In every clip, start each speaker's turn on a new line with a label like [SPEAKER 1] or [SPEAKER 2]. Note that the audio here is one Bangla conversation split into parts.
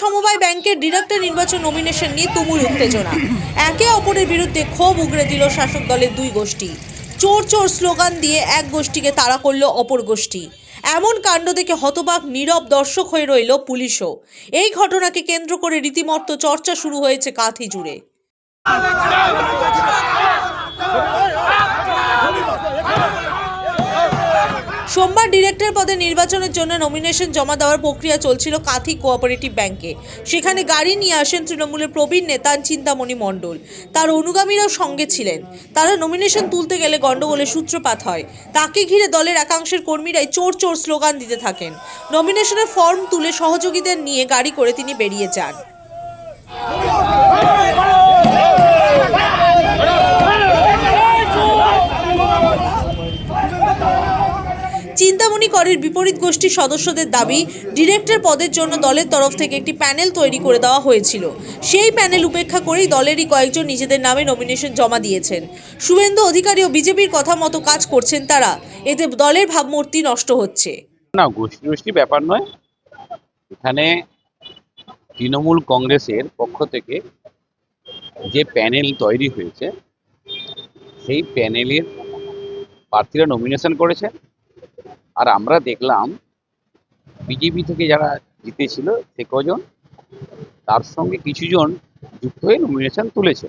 [SPEAKER 1] সমবায় ব্যাংকের ডিরেক্টর নির্বাচন নমিনেশন নিয়ে তুমুল উত্তেজনা। একে অপরের বিরুদ্ধে ক্ষোভ উগরে দিল শাসক দলের দুই গোষ্ঠী। চোর চোর স্লোগান দিয়ে এক গোষ্ঠীকে তাড়া করল অপর গোষ্ঠী। এমন কাণ্ড দেখে হতবাক, নীরব দর্শক হয়ে রইল পুলিশও। এই ঘটনাকে কেন্দ্র করে রীতিমতো চর্চা শুরু হয়েছে কাঁথি জুড়ে। সোমবার ডিরেক্টর পদে নির্বাচনের জন্য নমিনেশন জমা দেওয়ার প্রক্রিয়া চলছিল কাঁথি কোঅপারেটিভ ব্যাংকে সেখানে গাড়ি নিয়ে আসেন তৃণমূলের প্রবীণ নেতা চিন্তামণি মণ্ডল। তার অনুগামীরাও সঙ্গে ছিলেন। তারা নমিনেশন তুলতে গেলে গণ্ডগোলের সূত্রপাত হয়। তাকে ঘিরে দলের একাংশের কর্মীরাই চোর চোর স্লোগান দিতে থাকেন। নমিনেশনের ফর্ম তুলে সহযোগীদের নিয়ে গাড়ি করে তিনি বেরিয়ে যান। চিন্তামণি করের বিপরীত গোষ্ঠীর সদস্যদের দাবি, ডিরেক্টর পদের জন্য দলের তরফ থেকে একটি প্যানেল তৈরি করে দেওয়া হয়েছিল। সেই প্যানেল উপেক্ষা করেই দলেরই কয়েকজন নিজেদের নামে নমিনেশন জমা দিয়েছেন। শুভেন্দু অধিকারী ও বিজেপির কথা মতো কাজ করছেন তারা। এতে দলের ভাবমূর্তি নষ্ট হচ্ছে।
[SPEAKER 2] না, গোষ্ঠী গোষ্ঠী ব্যাপার নয়। এখানে তৃণমূল কংগ্রেসের পক্ষ থেকে যে প্যানেল তৈরি হয়েছে, সেই প্যানেলের প্রার্থীরা নমিনেশন করেছে আর আমরা দেখলাম বিজেপি থেকে যারা জিতেছিল সে কজন? তার সঙ্গে কিছুজন যুক্ত হয়ে নমিনেশন তুলেছে।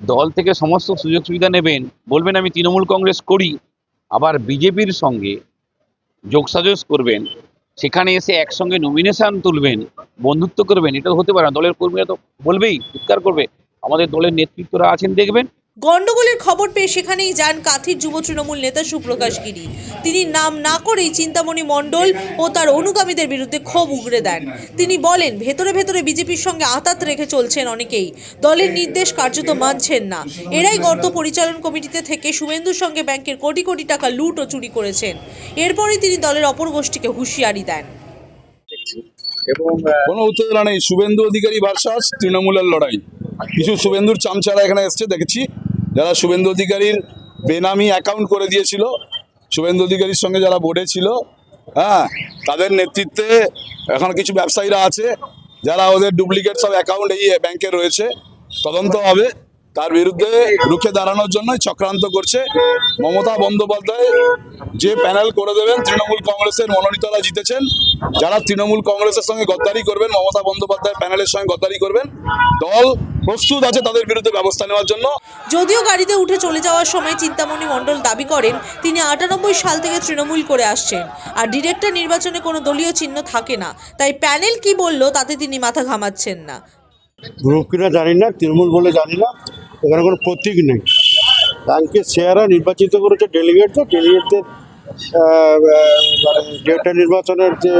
[SPEAKER 2] দল থেকে সমস্ত সুযোগ সুবিধা নেবেন, বলবেন আমি তৃণমূল কংগ্রেস করি, আবার বিজেপির সঙ্গে যোগসাজস করবেন, সেখানে এসে একসঙ্গে নমিনেশন তুলবেন, বন্ধুত্ব করবেন, এটা হতে পারে না। দলের কর্মীরা তো বলবেই, চিৎকার করবে। আমাদের দলের নেতৃত্বরা আছেন, দেখবেন।
[SPEAKER 1] গন্ডগোলের খবর পেয়ে সেখানেই যান কাথির যুব তৃণমূল নেতা সুপ্রকাশ গিরি। তিনি নাম না করেই চিন্তামণি মণ্ডল ও তার অনুগামীদের বিরুদ্ধে ক্ষোভ উগরে দেন। তিনি বলেন ভেতরে ভেতরে বিজেপির সঙ্গে আতাত রেখে চলছেন অনেকেই। দলের নির্দেশ কার্যত মানছেন না। এরাই গর্ত পরিচালন কমিটিতে থেকে শুভেন্দুর সঙ্গে ব্যাংকের কোটি কোটি টাকা লুট ও চুরি করেছেন। এরপরই তিনি দলের অপর গোষ্ঠীকে হুঁশিয়ারি দেন।
[SPEAKER 3] এবং
[SPEAKER 4] কোনো উত্তেজনা নেই। শুভেন্দু অধিকারী ভার্সাস তৃণমূলের লড়াই। কিছু শুভেন্দুর চামচারা এখানে এসছে দেখেছি। যারা শুভেন্দু অধিকারীর বেনামি অ্যাকাউন্ট করে দিয়েছিল, শুভেন্দু অধিকারীর সঙ্গে যারা বোর্ডে ছিল হ্যাঁ তাদের নেতৃত্বে এখন কিছু ব্যবসায়ীরা আছে, যারা ওদের ডুপ্লিকেট সব অ্যাকাউন্ট এই ব্যাংকে রয়েছে, তদন্ত হবে। তার বিরুদ্ধে রুখে দাঁড়ানোর জন্য চক্রান্ত করছে মমতা বন্দ্যোপাধ্যায়। যে প্যানেল করে দেবেন, তৃণমূল কংগ্রেসের মনোনীতরা জিতেছেন। যারা তৃণমূল কংগ্রেসের সঙ্গে গদ্দারি করবেন, মমতা বন্দ্যোপাধ্যায় প্যানেলের সঙ্গে গদ্দারি করবেন, দল প্রস্তুত আছে তাদের বিরুদ্ধে ব্যবস্থা নেওয়ার জন্য।
[SPEAKER 1] যদিও গাড়িতে উঠে চলে যাওয়ার সময় চিন্তামণি মণ্ডল দাবি করেন তিনি আটানব্বই সাল থেকে তৃণমূল করে আসছেন। আর ডিরেক্টর নির্বাচনে কোনো দলীয় চিহ্ন থাকে না। তাই প্যানেল কি বলল তাতে তিনি মাথা ঘামাচ্ছেন না।
[SPEAKER 5] গ্রুপ কিনা জানি না তৃণমূল বলে জানি না এখানে কোনো প্রতীক নেই। ব্যাংকের শেয়াররা নির্বাচিত করেছে ডেলিগেট তো ডেলিগেটদের মানে ডেটা নির্বাচনের যে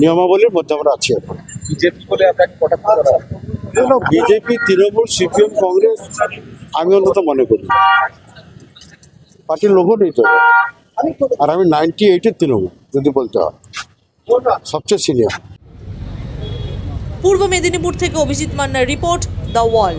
[SPEAKER 5] নিয়মাবলীর মধ্যে আমরা আছি এখন।
[SPEAKER 3] বিজেপি বলে আপনাকে কটাক্ষ করা।
[SPEAKER 5] বিজেপি, তৃণমূল, সিপিএম, কংগ্রেস, আমি অন্তত মনে করি। পার্টির লোভ নেই তো। আর আমি নাইনটি এইটের তৃণমূল, যদি বলতে হয়। সবচেয়ে সিনিয়র
[SPEAKER 1] পূর্ব মেদিনীপুর থেকে অভিজিৎ মান্নার রিপোর্ট, দ্য ওয়াল।